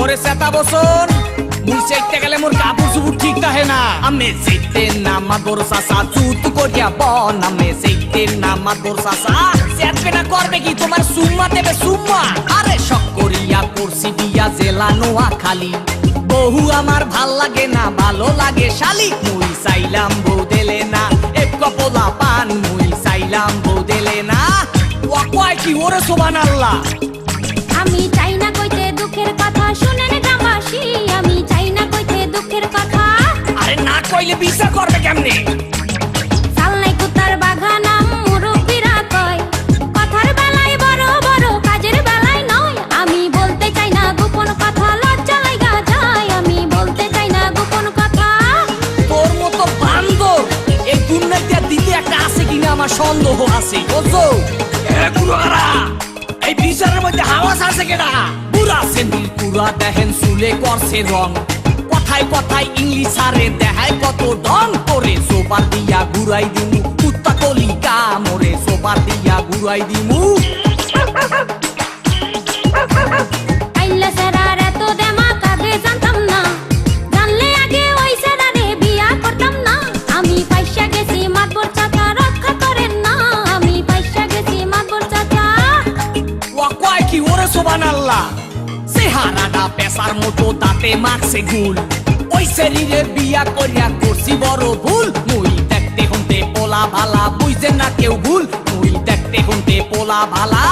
মোরে সেতা বসন। গেলে মোর কাপড় ঠিক থাকে না। আমি চুত করিয়া বন। আমি চাইতে না করবে কি তোমার সুম্মা? দেবে সুম্মা। আরে দিয়া খালি বহু আমার ভালো লাগে না, ভালো লাগে শালি। মুই চাইলাম বউ দেলে না, এক কপলা পান। মুই চাইলাম বউ দেলে না। ওয়া কয় কি ওরে সোবান আল্লাহ। আমি চাই গ্রামবাসী আমি চাই না কইতে দুঃখের কথা। আরে না কইলে বিচার করবে কেমনে? কুতার বাঘা নাম মুরব্বীরা কয় কথার বেলায় বড় বড় কাজের বেলায় নয়। আমি বলতে চাই না গোপন কথা লজ্জা লাগা যায়। আমি বলতে চাই না কথা। তোর মতো বান্দর এই দুর্নীতি দিতে একটা আছে কিনা আমার সন্দেহ আছে বুঝছ? এগুলোরা এই বিচারের মধ্যে হাওয়াস আছে কেনা পুরা সেন্দিল দেখেন চুলে করছে রং। কথায় কথায় ইংলিশ আরে দেখায় কত ডং করে। সোপার দিয়া ঘুরাই দিমু কুত্তা কলি কামরে সোপার দিয়া ঘুরাই দিমু। সোবান আল্লাহ। চেহারাটা পেশার মতো দাঁতে মারছে গুল ওই শরীরে বিয়া করিয়া করছি বড় ভুল। মুই দেখতে হুনতে পোলা ভালা বুঝছে না কেউ ভুল। মুই দেখতে হুনতে পোলা ভালা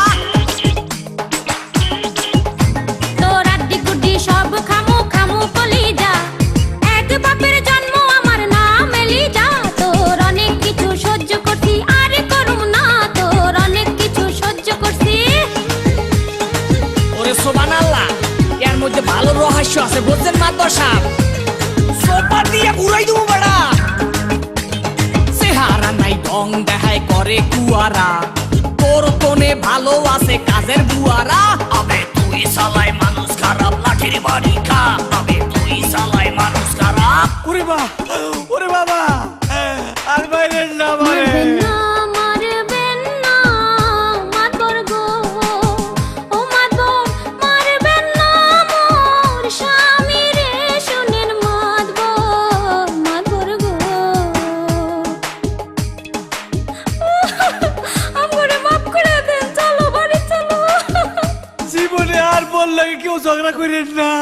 ভালো রহস্য আছে, বুঝছেন মাতর সাহেব সোপা? দিয়ে ঘুরাই দেবো বেড়া। চেহারা নাই, ঢং দেখায় করে কুয়ারা। তোর কোনে ভালো আছে কাজের বুয়ারা। আবে তুই সালাই মানুষ খারাপ, লাঠির বাড়ি খা। আবে তুই সালাই মানুষ খারাপ। ওরে বা বললে কেউ ঝগড়া করেন না।